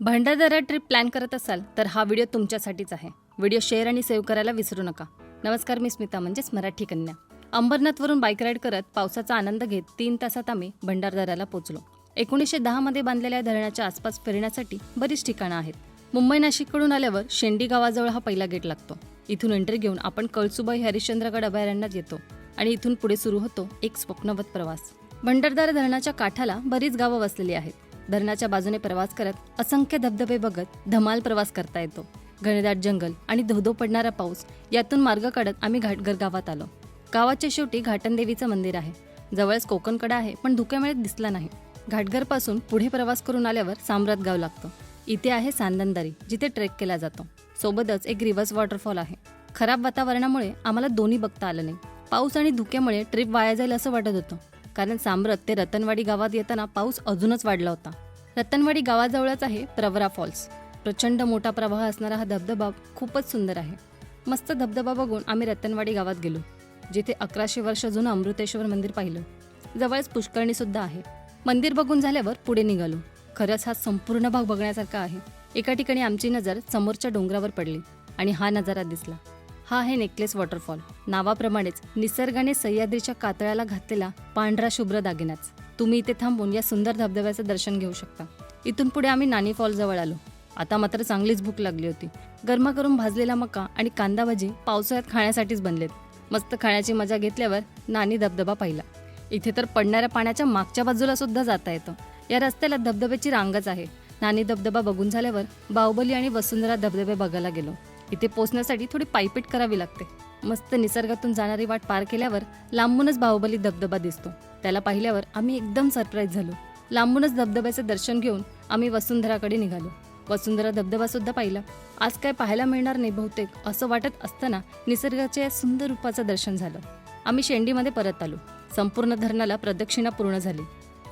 Bhandardara trip plan करत असाल तर हा व्हिडिओ तुमच्यासाठीच आहे. व्हिडिओ शेअर आणि सेव्ह करायला विसरू नका. नमस्कार मी स्मिता म्हणजेच मराठी कन्या. अंबरनाथवरून बाईक राईड करत पावसाचा आनंद घेत तीन तासात आम्ही भंडारदऱ्याला पोहोचलो. एकोणीसशे दहामध्ये बांधलेल्या धरणाच्या आसपास फिरण्यासाठी बरीच ठिकाणं आहेत. मुंबई नाशिककडून आल्यावर शेंडी गावाजवळ हा पहिला गेट लागतो. इथून एंट्री घेऊन आपण कळसुबाई हरिश्चंद्रगड अभयारण्यात येतो आणि इथून पुढे सुरू होतो एक स्वप्नवत प्रवास. भंडारदारा धरणाच्या काठाला बरीच गावं वसलेली आहेत. धरणाच्या बाजूने प्रवास करत असंख्य धबधबे बघत धमाल प्रवास करता येतो. घनदाट जंगल आणि धोधो पडणारा पाऊस यातून मार्ग काढत आम्ही घाटघर गावात आलो. गावाच्या शेवटी घाटनदेवीचं मंदिर आहे. जवळच कोकणकडा आहे पण धुक्यामुळे दिसला नाही. घाटघरपासून पुढे प्रवास करून आल्यावर साम्रात गाव लागतं. इथे आहे सांदनदारी जिथे ट्रेक केला जातो. सोबतच एक रिव्हर्स वॉटरफॉल आहे. खराब वातावरणामुळे आम्हाला दोन्ही बघता आलं नाही. पाऊस आणि धुक्यामुळे ट्रिप वाया जाईल असं वाटत होतं. कारण साम्रत ते रतनवाडी गावात येताना पाऊस अजूनच वाढला होता. रतनवाडी गावाजवळच आहे प्रवरा फॉल्स. प्रचंड मोठा प्रवाह असणारा हा धबधबा खूपच सुंदर आहे. मस्त धबधबा बघून आम्ही रतनवाडी गावात गेलो जिथे अकराशे वर्ष जुनं अमृतेश्वर मंदिर पाहिलं. जवळच पुष्कर्णीसुद्धा आहे. मंदिर बघून झाल्यावर पुढे निघालो. खरंच हा संपूर्ण भाग बघण्यासारखा आहे. एका ठिकाणी आमची नजर समोरच्या डोंगरावर पडली आणि हा नजारा दिसला. हा आहे नेकलेस वॉटरफॉल. नावाप्रमाणेच निसर्गाने सह्याद्रीच्या कातळ्याला घातलेला पांढरा शुभ्र दागिनाच. तुम्ही इथे थांबून या सुंदर धबधब्याचं दर्शन घेऊ शकता. इथून पुढे आम्ही नानी फॉल जवळ आलो. आता मात्र चांगलीच भूक लागली होती. गरमा करून भाजलेला मका आणि कांदा भाजी पावसाळ्यात खाण्यासाठीच बनलेत. मस्त खाण्याची मजा घेतल्यावर नानी धबधबा पाहिला. इथे तर पडणाऱ्या पाण्याच्या मागच्या बाजूला सुद्धा जाता येतं. या रस्त्याला धबधब्याची रांगच आहे. नानी धबधबा बघून झाल्यावर बाहुबली आणि वसुंधरा धबधबे बघायला गेलो. इथे पोचण्यासाठी थोडी पायपीट करावी लागते. मस्त निसर्गातून जाणारी वाट पार केल्यावर लांबूनच बाहुबली धबधबा दिसतो. त्याला पाहिल्यावर आम्ही एकदम सरप्राईज झालो. लांबूनच धबधब्याचं दर्शन घेऊन आम्ही वसुंधराकडे निघालो. वसुंधरा धबधबा सुद्धा पाहिला. आज काय पाहायला मिळणार नाही बहुतेक असं वाटत असताना निसर्गाच्या या सुंदर रूपाचं दर्शन झालं. आम्ही शेंडीमध्ये परत आलो. संपूर्ण धरणाला प्रदक्षिणा पूर्ण झाली.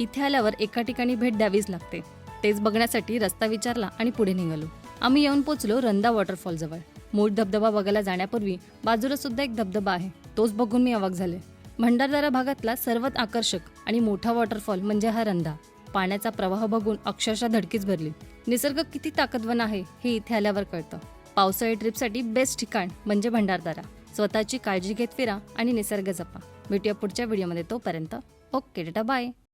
इथे आल्यावर एका ठिकाणी भेट द्यावीच लागते. तेच बघण्यासाठी रस्ता विचारला आणि पुढे निघालो. आम्ही येऊन पोचलो रंदा वॉटरफॉल जवळ मूळ धबधबा बघायला जाण्यापूर्वी बाजूला सुद्धा एक धबधबा आहे. तोच बघून मी अवाक झाले. भंडारदारा भागातला सर्वात आकर्षक आणि मोठा वॉटरफॉल म्हणजे हा रंधा पाण्याचा प्रवाह बघून अक्षरशः धडकीच भरली. निसर्ग किती ताकदवान आहे हे इथे आल्यावर कळतं. पावसाळी ट्रिपसाठी बेस्ट ठिकाण म्हणजे भंडारदारा. स्वतःची काळजी घेत फिरा आणि निसर्ग जपा. भेटूया पुढच्या व्हिडिओमध्ये तोपर्यंत ओके डेटा बाय.